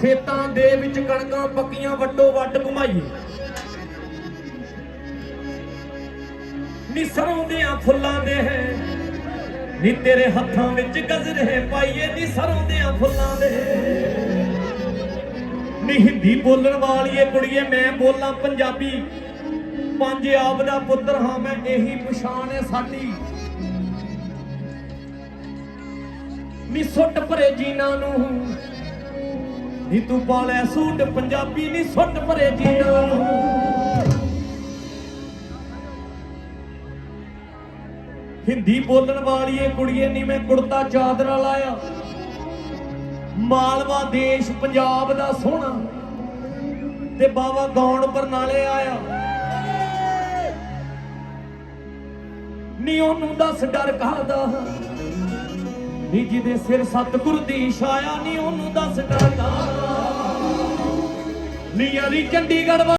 ਖੇਤਾਂ ਦੇ ਵਿੱਚ ਕਣਕਾਂ ਪੱਕੀਆਂ ਵੱਟੋ ਵੱਟ ਘੁਮਾਈਏ। ਨੀ ਸਰੋਂ ਫੁੱਲਾਂ ਦੇ ਹੈ। ਨੀ ਤੇਰੇ ਹੱਥਾਂ ਵਿੱਚ ਗਜਰੇ ਪਾਈਏ ਨੀ ਸਰੋਂ ਦੀਆਂ ਫੁੱਲਾਂ ਦੇ ਨੀ ਹਿੰਦੀ ਬੋਲਣ ਵਾਲੀਏ ਕੁੜੀਏ, ਮੈਂ ਬੋਲਾਂ ਪੰਜਾਬੀ। ਪੰਜ ਪੰਜਾਬ ਦਾ ਪੁੱਤਰ ਹਾਂ, ਮੈਂ ਇਹੀ ਪਛਾਣ ਹੈ ਸਾਡੀ। ਨੀ ਸੁੱਟ ਭਰੇ ਜੀਨਾ ਨੂੰ ਨੀ ਤੂੰ ਪਾਲਿਆ ਸੂਟ ਪੰਜਾਬੀ ਨੀ ਸੁੱਟ ਭਰੇ ਜੀਨਾ ਹਿੰਦੀ ਬੋਲਣ ਵਾਲੀਏ ਕੁੜੀਏ ਨੀ ਮੈਂ ਕੁੜਤਾ ਚਾਦਰਾ ਲਾਇਆ। ਮਾਲਵਾ ਦੇਸ਼ ਪੰਜਾਬ ਦਾ ਸੋਹਣਾ। ਤੇ ਬਾਵਾ ਗਾਉਣ ਬਰਨਾਲੇ ਆਇਆ। ਨੀ ਉਹਨੂੰ ਦੱਸ ਡਰ ਕਾਹਦਾ। ਨੀ ਜਿਹਦੇ ਸਿਰ ਸਤਿਗੁਰ ਦੀ ਛਾਇਆ, ਨੀ ਉਹਨੂੰ ਦੱਸ ਡਰ ਕਾਹਦਾ। ਨੀ ਯਾਰੀ ਚੰਡੀਗੜ੍ਹ